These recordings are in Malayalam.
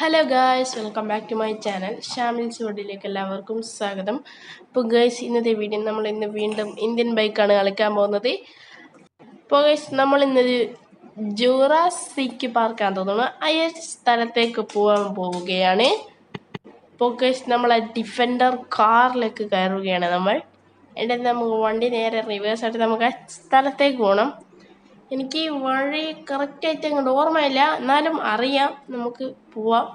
Hello guys welcome back to my channel Shamil's വേർഡിലേക്ക് എല്ലാവർക്കും സ്വാഗതം. ഇപ്പോൾ ഗേഴ്സ് ഇന്നത്തെ വീഡിയോ നമ്മൾ ഇന്ന് വീണ്ടും ഇന്ത്യൻ ബൈക്കാണ് കളിക്കാൻ പോകുന്നത്. ഇപ്പോൾ ഗേഴ്സ് നമ്മൾ ഇന്നൊരു ജൂറാസിക് പാർക്കാണ് തോന്നുന്നു. ആ സ്ഥലത്തേക്ക് പോകാൻ പോവുകയാണ്. ഇപ്പോൾ ഗേഴ്സ് നമ്മൾ ഡിഫൻഡർ കാറിലേക്ക് കയറുകയാണ് നമ്മൾ. എന്നിട്ട് നമുക്ക് വണ്ടി നേരെ റിവേഴ്സ് ആയിട്ട് നമുക്ക് ആ സ്ഥലത്തേക്ക് പോകണം എനിക്ക് വഴി കറക്റ്റായിട്ട് അങ്ങോട്ട് ഓർമ്മയില്ല. എന്നാലും അറിയാം. നമുക്ക് പോവാം.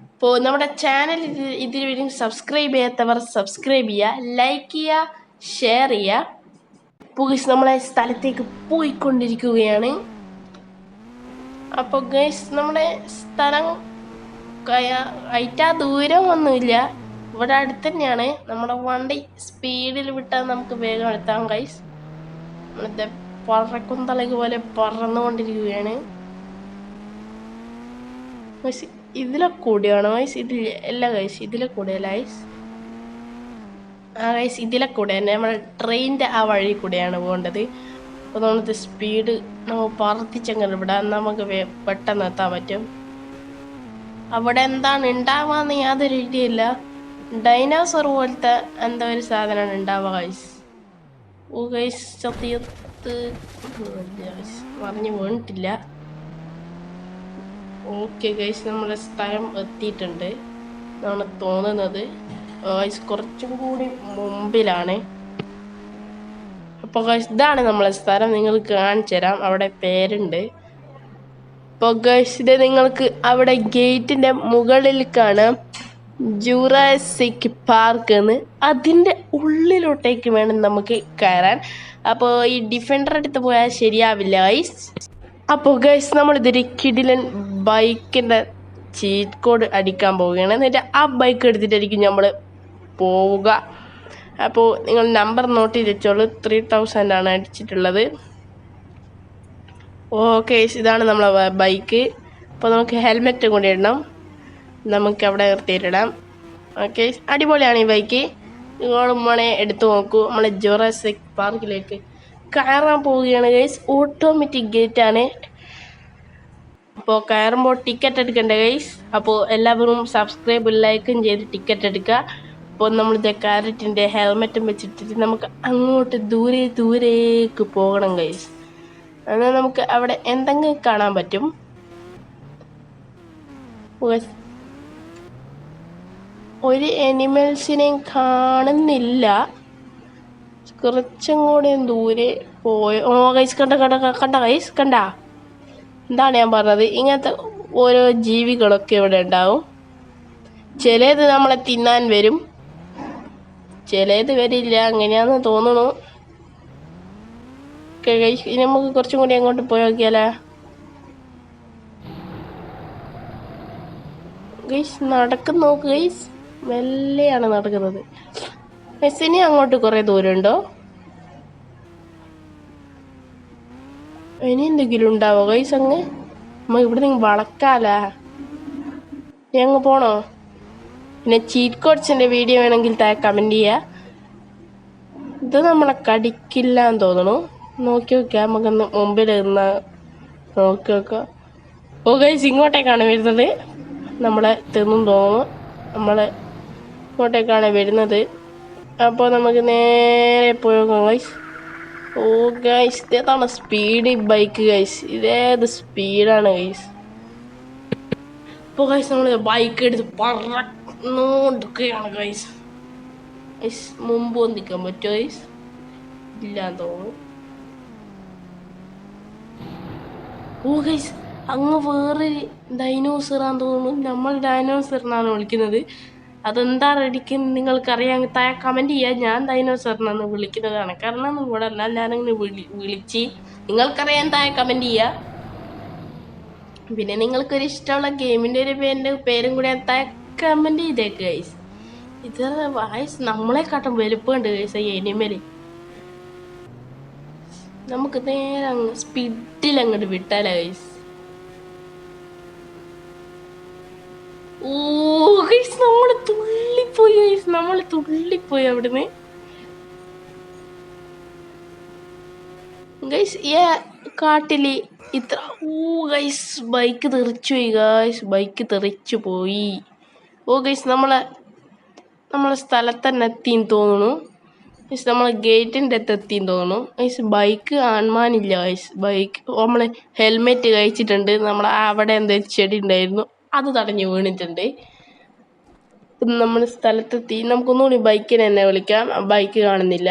ഇപ്പോൾ നമ്മുടെ ചാനൽ ഇത് വേണ്ടി സബ്സ്ക്രൈബ് ചെയ്യാത്തവർ സബ്സ്ക്രൈബ് ചെയ്യുക ലൈക്ക് ചെയ്യുക ഷെയർ ചെയ്യുക പോയിസ് നമ്മളെ സ്ഥലത്തേക്ക് പോയിക്കൊണ്ടിരിക്കുകയാണ്. അപ്പോൾ ഗൈസ് നമ്മുടെ സ്ഥലം അയറ്റാ ദൂരം ഒന്നുമില്ല. ഇവിടെ അടുത്ത് തന്നെയാണ്. നമ്മുടെ വണ്ടി സ്പീഡിൽ വിട്ടാൽ നമുക്ക് വേഗം എത്താം ഗൈസ് മറ്റേ പറക്കുന്തളക് പോലെ പറന്നുകൊണ്ടിരിക്കുകയാണ്. ഗൈസ് ഇതിലെ കൂടിയാണ്? ഗൈസ് ഇതിൽ അല്ല ഗൈസ് ഇതിലെ കൂടെയല്ല ഗൈസ് ആ ഗൈസ് ഇതിലെ കൂടെ തന്നെ. നമ്മൾ ട്രെയിനിന്റെ ആ വഴി കൂടെയാണ് പോകേണ്ടത്. അപ്പോൾ നമ്മളത് സ്പീഡ് നമ്മൾ പറത്തിച്ചങ്ങനെ വിടാൻ നമുക്ക് പെട്ടെന്ന് എത്താൻ പറ്റും. അവിടെ എന്താണ് ഉണ്ടാവാന്ന് യാതൊരു രീതിയില്ല ഡൈനോസർ പോലത്തെ എന്തോ ഒരു സാധനമാണ് ഉണ്ടാവുക ഗൈസ് ഓ ഗൈസ് ചത്തിയത്ത് പറഞ്ഞു വീണിട്ടില്ല. ഓക്കെ ഗൈസ് നമ്മുടെ സ്ഥലം എത്തിയിട്ടുണ്ട്. എന്നാണ് തോന്നുന്നത്. ഗൈസ് കുറച്ചും കൂടി മുമ്പിലാണ്. അപ്പോൾ ഗൈസ് ഇതാണ് നമ്മളെ സ്ഥലം. നിങ്ങൾക്ക് കാണിച്ചു തരാം. അവിടെ പേരുണ്ട്. അപ്പോൾ ഗൈസ് ഇത് നിങ്ങൾക്ക് അവിടെ ഗേറ്റിന്റെ മുകളിൽ കാണാം. ജൂറാസിക് പാർക്ക് എന്ന് അതിന്റെ ഉള്ളിലോട്ടേക്ക് വേണം നമുക്ക് കയറാൻ. അപ്പോൾ ഈ ഡിഫൻഡർ അടുത്ത് പോയാൽ ശരിയാവില്ല ഗൈസ് അപ്പോൾ ഗൈസ് നമ്മളിതൊരു കിടിലൻ ബൈക്കിന്റെ ചീറ്റ് കോഡ് അടിക്കാൻ പോവുകയാണ്. എന്നിട്ട് ആ ബൈക്ക് എടുത്തിട്ടായിരിക്കും നമ്മൾ പോവുക. അപ്പോൾ നിങ്ങൾ നമ്പർ നോട്ട് ചെയ്ത് വെച്ചോളൂ. ത്രീ തൗസൻഡ് ആണ് അടിച്ചിട്ടുള്ളത്. ഓക്കെ ഇതാണ് നമ്മളെ ബൈക്ക് അപ്പോൾ നമുക്ക് ഹെൽമെറ്റ് കൂടി നമുക്ക് അവിടെ നിർത്തിയിട്ടിടാം. ഓക്കെ അടിപൊളിയാണ് ഈ ബൈക്ക് നിങ്ങൾ മോളെ എടുത്തു നോക്കൂ. നമ്മളെ ജോറാസിക് പാർക്കിലേക്ക് കയറാൻ പോവുകയാണ് ഗൈസ് ഓട്ടോമാറ്റിക് ഗേറ്റ് ആണ്. അപ്പോൾ കയറുമ്പോൾ ടിക്കറ്റ് എടുക്കണ്ട ഗൈസ് അപ്പോൾ എല്ലാവരും സബ്സ്ക്രൈബ് ലൈക്കും ചെയ്ത് ടിക്കറ്റ് എടുക്കുക. അപ്പോൾ നമ്മളിത് കാരറ്റിന്റെ ഹെൽമെറ്റും വെച്ചിട്ട് നമുക്ക് അങ്ങോട്ട് ദൂരെ ദൂരേക്ക് പോകണം ഗൈസ് എന്നാൽ നമുക്ക് അവിടെ എന്തെങ്കിലും കാണാൻ പറ്റും. ഒരു എനിമൽസിനെയും കാണുന്നില്ല. കുറച്ചും കൂടി ദൂരെ പോയ. ഓ കൈസ് കണ്ട കണ്ട കണ്ട കൈസ് കണ്ട? എന്താണ് ഞാൻ പറഞ്ഞത്. ഇങ്ങനത്തെ ഓരോ ജീവികളൊക്കെ ഇവിടെ ഉണ്ടാവും. ചിലത് നമ്മളെ തിന്നാൻ വരും. ചിലത് വരില്ല. അങ്ങനെയാന്ന് തോന്നുന്നു. ഇനി നമുക്ക് കുറച്ചും കൂടി അങ്ങോട്ട് പോയി നോക്കിയാലേ? ഗൈസ് നടക്കുന്നു നോക്ക് ഗൈസ് മെല്ലെയാണ് നടക്കുന്നത്. മെസ്സിനി അങ്ങോട്ട് കുറേ ദൂരമുണ്ടോ? ഇനി എന്തെങ്കിലും ഉണ്ടാവോ കൈസ് അങ്ങ്? അമ്മ ഇവിടെ നിങ്ങൾ വളക്കാലാ. ഇനി അങ്ങ് പോണോ? പിന്നെ ചീറ്റ് കോഡ്സിന്റെ വീഡിയോ വേണമെങ്കിൽ താ കമന്റ് ചെയ്യ. ഇത് നമ്മളെ കടിക്കില്ല എന്ന് തോന്നുന്നു. നോക്കി നോക്കാം നമുക്കൊന്ന് മുമ്പിൽ നിന്ന് നോക്കി നോക്കാം. ഓ ഗൈസ് ഇങ്ങോട്ടേക്കാണ് വരുന്നത്. നമ്മളെ തിന്നും തോന്നുന്നു നമ്മളെ ഇങ്ങോട്ടേക്കാണ് വരുന്നത്. അപ്പോൾ നമുക്ക് നേരെ പോയി നോക്കാം ഗൈസ് ഓ ഗൈസ് ഇതേതാണ് സ്പീഡ് ബൈക്ക് ഗൈസ് ഇതേത് സ്പീഡാണ് ഗൈസ് ഇപ്പോൾ ഗൈസ് നമ്മൾ ബൈക്ക് എടുത്ത് പറന്നുകൊണ്ടിരിക്കുകയാണ് ഗൈസ് ഗൈസ് മുമ്പ് നിൽക്കാൻ പറ്റുമോ ഗൈസ് ഇല്ലാന്ന് തോന്നുന്നു. ഓ ഗൈസ് അങ്ങ് വേറെ ഡൈനോസറാന്ന് തോന്നുന്നു. നമ്മൾ ഡൈനോസറിനാണ് വിളിക്കുന്നത്. അതെന്താ റെഡിക്കും? നിങ്ങൾക്കറിയാം താഴെ കമന്റ് ചെയ്യുക ഞാൻ ഡൈനോസറിനാണ് വിളിക്കുന്നതാണ്. കാരണം ഇവിടെ അല്ല ഞാനങ്ങനെ വിളി വിളിച്ച്. നിങ്ങൾക്കറിയാൻ താഴെ കമന്റ് ചെയ്യുക പിന്നെ നിങ്ങൾക്കൊരു ഇഷ്ടമുള്ള ഗെയിമിന്റെ ഒരു പേരിന്റെ പേരും കൂടി താഴെ കമന്റ് ചെയ്തേക്ക് ഗൈസ് ഇത് വായിസ് നമ്മളെക്കാട്ടും വലുപ്പമുണ്ട് ഗൈസ് ഈ എനിമൽ നമുക്ക് നേരെ സ്പീഡിൽ അങ്ങോട്ട് വിട്ടാലേ ഗൈസ് ഓ ഗൈസ് നമ്മൾ തുള്ളിപ്പോയി ഗൈസ് നമ്മൾ തുള്ളിപ്പോയി അവിടുന്ന്. ഗൈസ് ഈ കാട്ടിൽ ഇത്ര ഓ ഗൈസ് ബൈക്ക് തെറിച്ചു പോയി ഗൈസ് ബൈക്ക് തെറിച്ചു പോയി. ഓ ഗൈസ് നമ്മളെ നമ്മളെ സ്ഥലത്ത് തന്നെ എത്തിന്ന് തോന്നുന്നു. ഗൈസ് നമ്മളെ ഗേറ്റിന്റെ അടുത്ത് എത്തിന്ന് തോന്നുന്നു. ഗൈസ് ബൈക്ക് ആൺമാനില്ല ഗൈസ് ബൈക്ക് നമ്മൾ ഹെൽമെറ്റ് കഴിച്ചിട്ടുണ്ട്. നമ്മളെ അവിടെ എന്തോ ചെടി ഉണ്ടായിരുന്നു. അത് തടഞ്ഞു വീണിട്ടുണ്ട്. നമ്മൾ സ്ഥലത്തെത്തി. നമുക്കൊന്നുകൂടി ബൈക്കിനെ തന്നെ വിളിക്കാം. ബൈക്ക് കാണുന്നില്ല.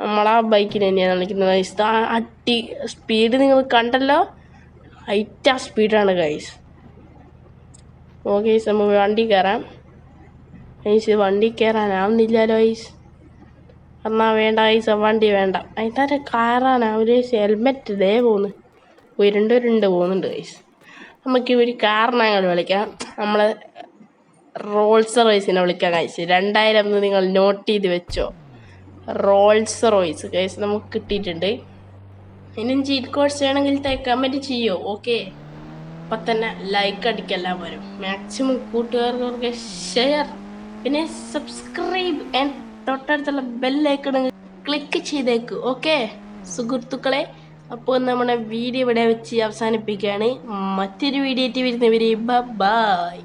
നമ്മൾ ആ ബൈക്കിനെ തന്നെയാണ് വിളിക്കുന്നത് ഗൈസ് അട്ടി സ്പീഡ് നിങ്ങൾ കണ്ടല്ലോ? ഹൈറ്റ് സ്പീഡാണ് ഗൈസ് ഓക്കെ ഗൈസ് നമുക്ക് വണ്ടി കയറാം ഗൈസ് വണ്ടി കയറാനാവുന്നില്ലല്ലോ ഗൈസ് എന്നാ വേണ്ട ഗൈസ് വണ്ടി വേണ്ട. അതിന്റെ ഒരു ഹെൽമെറ്റ് ഇതേ പോകുന്നു ഉരുണ്ട് ഉരുണ്ട് പോകുന്നുണ്ട് ഗൈസ് നമുക്ക് ഒരു കാരണങ്ങൾ വിളിക്കാം. നമ്മൾ റോൾസ് റോയ്സിനെ വിളിക്കാം കഴിച്ചു രണ്ടായിരം എന്ന് നിങ്ങൾ നോട്ട് ചെയ്ത് വെച്ചോ. റോൾസ് റോയ്സ് കേസ് നമുക്ക് കിട്ടിയിട്ടുണ്ട്. ഇനിയും ചീറ്റ് കോഴ്സ് വേണമെങ്കിൽ കമന്റ് ചെയ്യോ? ഓക്കെ അപ്പം തന്നെ ലൈക്ക് അടിക്കെല്ലാം വരും മാക്സിമം കൂട്ടുകാർക്ക് ഷെയർ പിന്നെ സബ്സ്ക്രൈബ് ആൻഡ് തൊട്ടടുത്തുള്ള ബെല്ലൈക്കൺ ക്ലിക്ക് ചെയ്തേക്ക്. ഓക്കെ സുഹൃത്തുക്കളെ അപ്പോൾ നമ്മുടെ വീഡിയോ ഇവിടെ വെച്ച് അവസാനിപ്പിക്കുകയാണ്. മറ്റൊരു വീഡിയോ ആയിട്ട് വരുന്നവരെ ബൈ